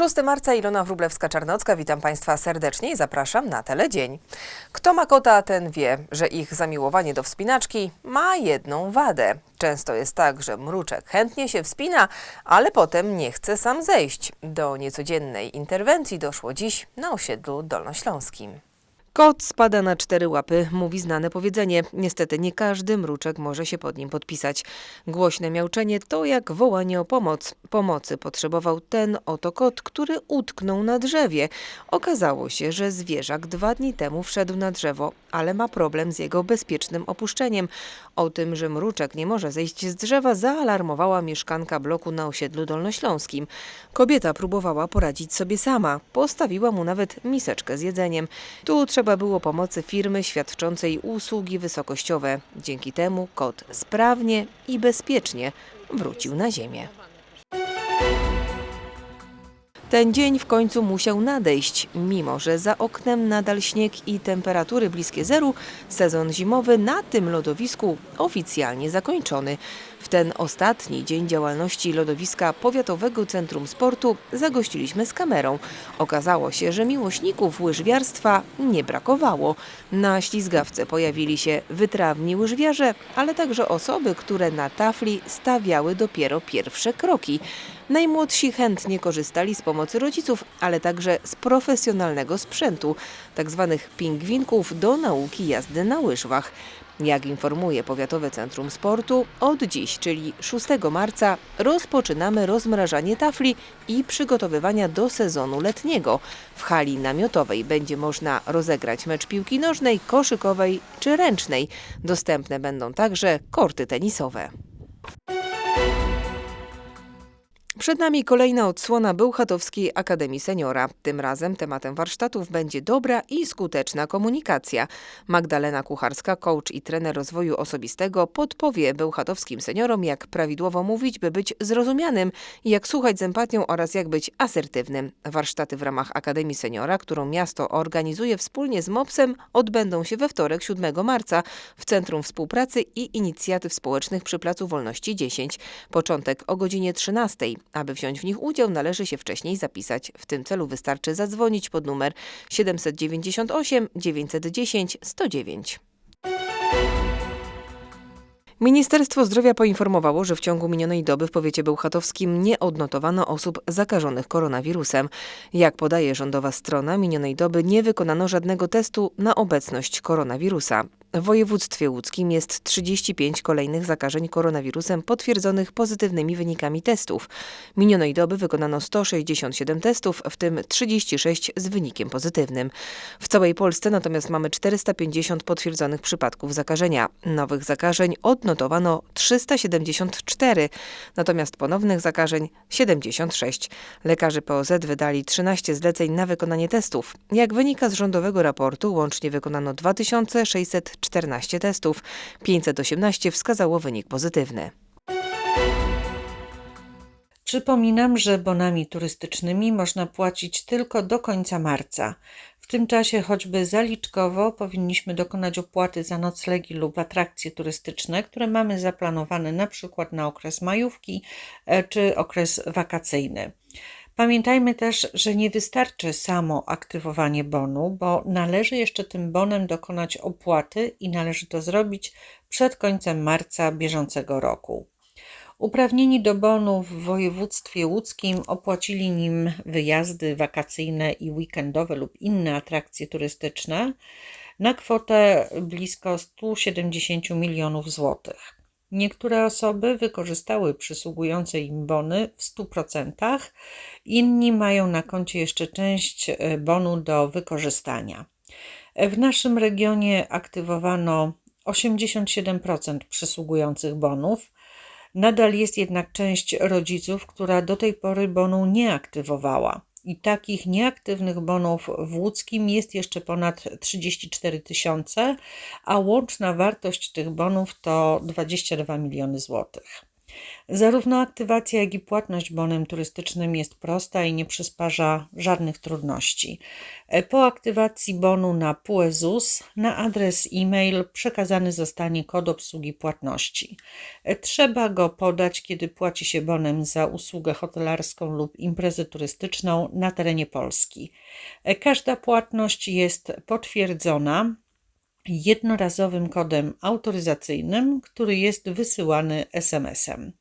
6 marca Ilona Wróblewska-Czarnocka, witam Państwa serdecznie i zapraszam na Teledzień. Kto ma kota, ten wie, że ich zamiłowanie do wspinaczki ma jedną wadę. Często jest tak, że mruczek chętnie się wspina, ale potem nie chce sam zejść. Do niecodziennej interwencji doszło dziś na osiedlu dolnośląskim. Kot spada na cztery łapy, mówi znane powiedzenie. Niestety nie każdy mruczek może się pod nim podpisać. Głośne miauczenie to jak wołanie o pomoc. Pomocy potrzebował ten oto kot, który utknął na drzewie. Okazało się, że zwierzak dwa dni temu wszedł na drzewo, ale ma problem z jego bezpiecznym opuszczeniem. O tym, że mruczek nie może zejść z drzewa, zaalarmowała mieszkanka bloku na osiedlu dolnośląskim. Kobieta próbowała poradzić sobie sama. Postawiła mu nawet miseczkę z jedzeniem. Tu trzeba było pomocy firmy świadczącej usługi wysokościowe. Dzięki temu kot sprawnie i bezpiecznie wrócił na ziemię. Ten dzień w końcu musiał nadejść. Mimo, że za oknem nadal śnieg i temperatury bliskie zeru, sezon zimowy na tym lodowisku oficjalnie zakończony. W ten ostatni dzień działalności lodowiska Powiatowego Centrum Sportu zagościliśmy z kamerą. Okazało się, że miłośników łyżwiarstwa nie brakowało. Na ślizgawce pojawili się wytrawni łyżwiarze, ale także osoby, które na tafli stawiały dopiero pierwsze kroki. Najmłodsi chętnie korzystali z pomocy rodziców, ale także z profesjonalnego sprzętu, tzw. pingwinków do nauki jazdy na łyżwach. Jak informuje Powiatowe Centrum Sportu, od dziś, czyli 6 marca, rozpoczynamy rozmrażanie tafli i przygotowywania do sezonu letniego. W hali namiotowej będzie można rozegrać mecz piłki nożnej, koszykowej czy ręcznej. Dostępne będą także korty tenisowe. Przed nami kolejna odsłona Bełchatowskiej Akademii Seniora. Tym razem tematem warsztatów będzie dobra i skuteczna komunikacja. Magdalena Kucharska, coach i trener rozwoju osobistego, podpowie bełchatowskim seniorom, jak prawidłowo mówić, by być zrozumianym, jak słuchać z empatią oraz jak być asertywnym. Warsztaty w ramach Akademii Seniora, którą miasto organizuje wspólnie z MOPS-em, odbędą się we wtorek 7 marca w Centrum Współpracy i Inicjatyw Społecznych przy Placu Wolności 10. Początek o godzinie 13. Aby wziąć w nich udział, należy się wcześniej zapisać. W tym celu wystarczy zadzwonić pod numer 798 910 109. Ministerstwo Zdrowia poinformowało, że w ciągu minionej doby w powiecie bełchatowskim nie odnotowano osób zakażonych koronawirusem. Jak podaje rządowa strona, minionej doby nie wykonano żadnego testu na obecność koronawirusa. W województwie łódzkim jest 35 kolejnych zakażeń koronawirusem potwierdzonych pozytywnymi wynikami testów. Minionej doby wykonano 167 testów, w tym 36 z wynikiem pozytywnym. W całej Polsce natomiast mamy 450 potwierdzonych przypadków zakażenia. Nowych zakażeń odnotowano 374, natomiast ponownych zakażeń 76. Lekarze POZ wydali 13 zleceń na wykonanie testów. Jak wynika z rządowego raportu, łącznie wykonano 2600 14 testów. 518 wskazało wynik pozytywny. Przypominam, że bonami turystycznymi można płacić tylko do końca marca. W tym czasie, choćby zaliczkowo, powinniśmy dokonać opłaty za noclegi lub atrakcje turystyczne, które mamy zaplanowane na przykład na okres majówki e, czy okres wakacyjny. Pamiętajmy też, że nie wystarczy samo aktywowanie bonu, bo należy jeszcze tym bonem dokonać opłaty i należy to zrobić przed końcem marca bieżącego roku. Uprawnieni do bonu w województwie łódzkim opłacili nim wyjazdy wakacyjne i weekendowe lub inne atrakcje turystyczne na kwotę blisko 170 milionów złotych. Niektóre osoby wykorzystały przysługujące im bony w 100%, inni mają na koncie jeszcze część e, bonu do wykorzystania. W naszym regionie aktywowano 87% przysługujących bonów. Nadal jest jednak część rodziców, która do tej pory bonu nie aktywowała. I takich nieaktywnych bonów w łódzkim jest jeszcze ponad 34 tysiące, a łączna wartość tych bonów to 22 miliony złotych. Zarówno aktywacja, jak i płatność bonem turystycznym jest prosta i nie przysparza żadnych trudności. E, Po aktywacji bonu na PUE ZUS na adres e-mail przekazany zostanie kod obsługi płatności. E, Trzeba go podać, kiedy płaci się bonem za usługę hotelarską lub imprezę turystyczną na terenie Polski. E, Każda płatność jest potwierdzona jednorazowym kodem autoryzacyjnym, który jest wysyłany SMS-em.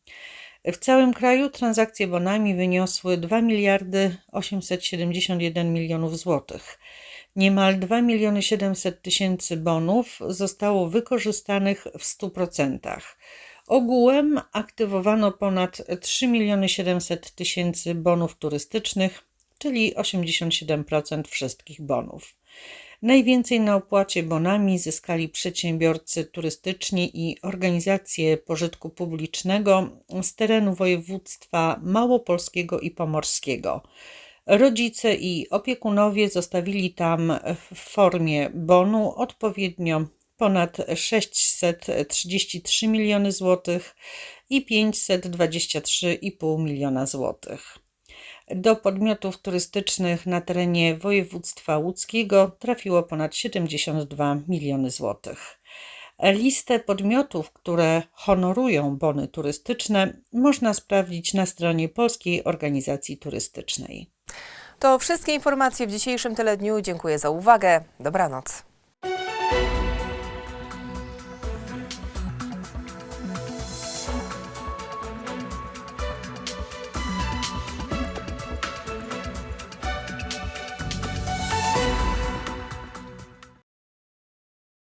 W całym kraju transakcje bonami wyniosły 2 miliardy 871 milionów złotych. Niemal 2 miliony 700 tysięcy bonów zostało wykorzystanych w 100%. Ogółem aktywowano ponad 3 miliony 700 tysięcy bonów turystycznych, czyli 87% wszystkich bonów. Najwięcej na opłacie bonami zyskali przedsiębiorcy turystyczni i organizacje pożytku publicznego z terenu województwa małopolskiego i pomorskiego. Rodzice i opiekunowie zostawili tam w formie bonu odpowiednio ponad 633 miliony złotych i 523,5 miliona złotych. Do podmiotów turystycznych na terenie województwa łódzkiego trafiło ponad 72 miliony złotych. Listę podmiotów, które honorują bony turystyczne, można sprawdzić na stronie Polskiej Organizacji Turystycznej. To wszystkie informacje w dzisiejszym teledniu. Dziękuję za uwagę. Dobranoc.